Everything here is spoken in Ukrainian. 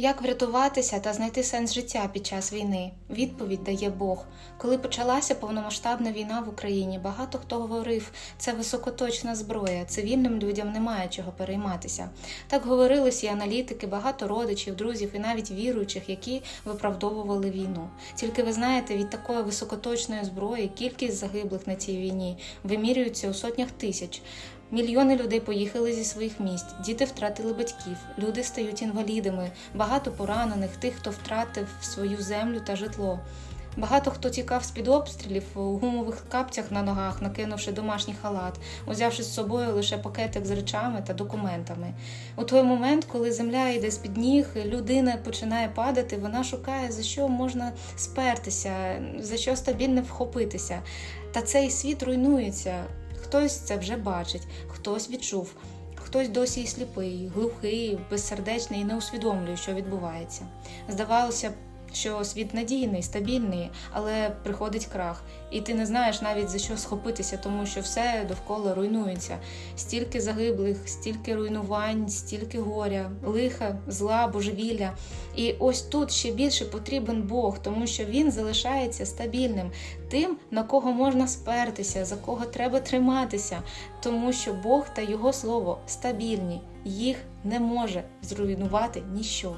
Як врятуватися та знайти сенс життя під час війни? Відповідь дає Бог. Коли почалася повномасштабна війна в Україні, багато хто говорив, це високоточна зброя, цивільним людям немає чого перейматися. Так говорили всі аналітики, багато родичів, друзів і навіть віруючих, які виправдовували війну. Тільки ви знаєте, від такої високоточної зброї кількість загиблих на цій війні вимірюється у сотнях тисяч. Мільйони людей поїхали зі своїх місць, діти втратили батьків, люди стають інвалідами, багато поранених, тих, хто втратив свою землю та житло. Багато хто тікав з-під обстрілів у гумових капцях на ногах, накинувши домашній халат, узявши з собою лише пакетик з речами та документами. У той момент, коли земля йде з-під ніг, людина починає падати, вона шукає, за що можна спертися, за що стабільно вхопитися. Та цей світ руйнується. Хтось це вже бачить, хтось відчув, хтось досі і сліпий, глухий, безсердечний і не усвідомлює, що відбувається. Здавалося б, що світ надійний, стабільний, але приходить крах, і ти не знаєш навіть за що схопитися, тому що все довкола руйнується. Стільки загиблих, стільки руйнувань, стільки горя, лиха, зла, божевілля. І ось тут ще більше потрібен Бог, тому що він залишається стабільним, тим, на кого можна спертися, за кого треба триматися, тому що Бог та Його слово стабільні, їх не може зруйнувати ніщо.